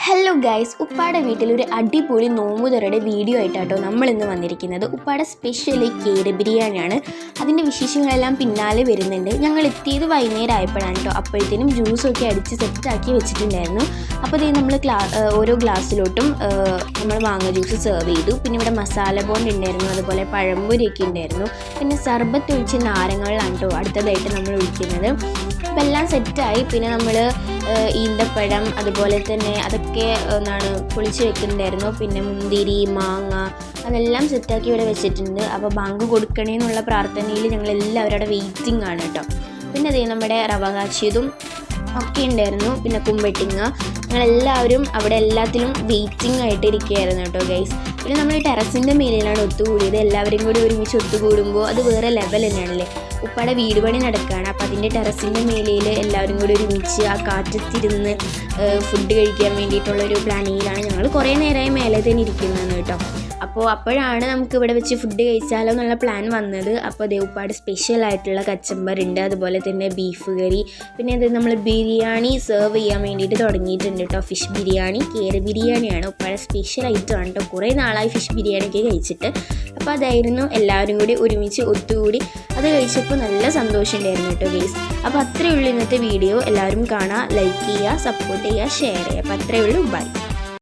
Hello guys ഉപ്പാടെ വീട്ടിൽ ഒരു അടിപൊളി നോമ്പുതറയുടെ വീഡിയോ ആയിട്ടാട്ടോ നമ്മൾ ഇന്ന് വന്നിരിക്കുന്നത്. ഉപ്പാടെ സ്പെഷ്യലി കേര ബിരിയാണിയാണ്. അതിന്റെ വിശേഷങ്ങളെല്ലാം പിന്നാലെ വരുന്നുണ്ട്. ഞങ്ങൾ എത്തിയത് വൈകുന്നേരം ആയപ്പോഴാണ് കേട്ടോ. അപ്പോഴത്തേനും ജ്യൂസൊക്കെ അടിച്ച് സെറ്റാക്കി വെച്ചിട്ടുണ്ടായിരുന്നു. അപ്പോൾ ഇത് നമ്മൾ ക്ലാ ഓരോ ഗ്ലാസ്സിലോട്ടും നമ്മൾ മാങ്ങ ജ്യൂസ് സെർവ് ചെയ്തു. പിന്നെ ഇവിടെ മസാല ബോണ്ട് ഉണ്ടായിരുന്നു. അതുപോലെ പഴംപൊരിയൊക്കെ ഉണ്ടായിരുന്നു. പിന്നെ സർബത്ത് ഒഴിച്ച് നാരങ്ങകളിലാണ് കേട്ടോ അടുത്തതായിട്ട് നമ്മൾ ഒഴിക്കുന്നത്. അപ്പോൾ എല്ലാം സെറ്റായി പിന്നെ നമ്മൾ ഈന്തപ്പഴം അതുപോലെ തന്നെ അതൊക്കെ എന്താണ് പൊളിച്ച് വെക്കുന്നുണ്ടായിരുന്നു. പിന്നെ മുന്തിരി മാങ്ങ അതെല്ലാം സെറ്റാക്കി ഇവിടെ വെച്ചിട്ടുണ്ട്. അപ്പോൾ ബാങ്ക് കൊടുക്കണേന്നുള്ള പ്രാർത്ഥനയിൽ ഞങ്ങൾ എല്ലാവരും അവിടെ വെയിറ്റിംഗ് ആണ് കേട്ടോ. പിന്നെ അതേ നമ്മുടെ റവ കാച്ചിയതും ഒക്കെ ഉണ്ടായിരുന്നു. പിന്നെ കുമ്പട്ടിങ്ങ. ഞങ്ങളെല്ലാവരും അവിടെ എല്ലാത്തിലും വെയിറ്റിംഗ് ആയിട്ട് ഇരിക്കുകയായിരുന്നു കേട്ടോ ഗൈസ് പിന്നെ നമ്മൾ ടെറസിന്റെ മേലിലാണ് ഒത്തുകൂടിയത്. എല്ലാവരും കൂടി ഒരുമിച്ച് ഒത്തുകൂടുമ്പോൾ അത് വേറെ ലെവൽ തന്നെയാണല്ലേ? ഉപ്പാടെ വീട് പണി നടക്കുകയാണ്. അപ്പോൾ അതിന്റെ ടെറസിന്റെ മേലയിൽ എല്ലാവരും കൂടി ഒരുമിച്ച് ആ കാറ്റത്തിരുന്ന് ഫുഡ് കഴിക്കാൻ വേണ്ടിയിട്ടുള്ളൊരു പ്ലാനിങ്ങിലാണ് ഞങ്ങൾ കുറേ നേരമായി മേലെ തന്നെ ഇരിക്കുന്നത് കേട്ടോ. അപ്പോൾ അപ്പോഴാണ് നമുക്ക് ഇവിടെ വെച്ച് ഫുഡ് കഴിച്ചാലോ എന്നുള്ള പ്ലാൻ വന്നത്. അപ്പോൾ അതേ ഉപ്പാട് സ്പെഷ്യൽ ആയിട്ടുള്ള കച്ചമ്പർ ഉണ്ട് അതുപോലെ തന്നെ ബീഫ് കറി പിന്നെ ഇത് നമ്മൾ ബിരിയാണി സെർവ് ചെയ്യാൻ വേണ്ടിയിട്ട് തുടങ്ങിയിട്ടുണ്ട്. കേട്ടോ. ഫിഷ് ബിരിയാണി കേര ബിരിയാണിയാണ്. ഉപ്പാടെ സ്പെഷ്യൽ ഐറ്റം ആണ് കേട്ടോ. കുറേ നാളായി ഫിഷ് ബിരിയാണിയൊക്കെ കഴിച്ചിട്ട്. അപ്പോൾ അതായിരുന്നു എല്ലാവരും കൂടി ഒരുമിച്ച് ഒത്തുകൂടി അത് കഴിച്ചപ്പോൾ നല്ല സന്തോഷം ഉണ്ടായിരുന്നു കേട്ടോ ഗേസ് അപ്പോൾ അത്രയേ ഉള്ളൂ ഇന്നത്തെ വീഡിയോ എല്ലാവരും കാണുക ലൈക്ക് ചെയ്യുക സപ്പോർട്ട് ചെയ്യുക ഷെയർ ചെയ്യുക അപ്പോൾ അത്രയേ ഉള്ളൂ. ബൈ